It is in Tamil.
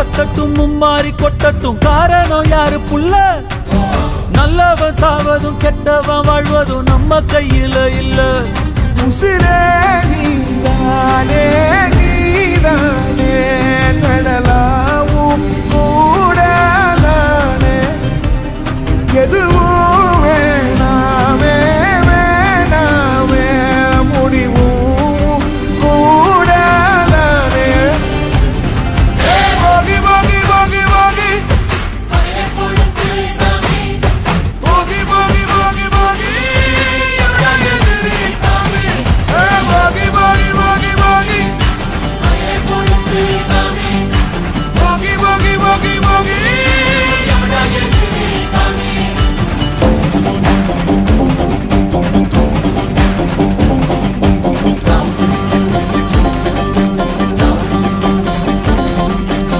கொத்தட்டும் மும்மாறி கொட்டட்டும். காரணம் யாரு புள்ள? நல்லவன் சாவதும் கெட்டவன் வாழ்வதும் நம்ம கையில இல்ல. உசிரே நீதானே நீதானே நடலாவும் கூடலானே. எது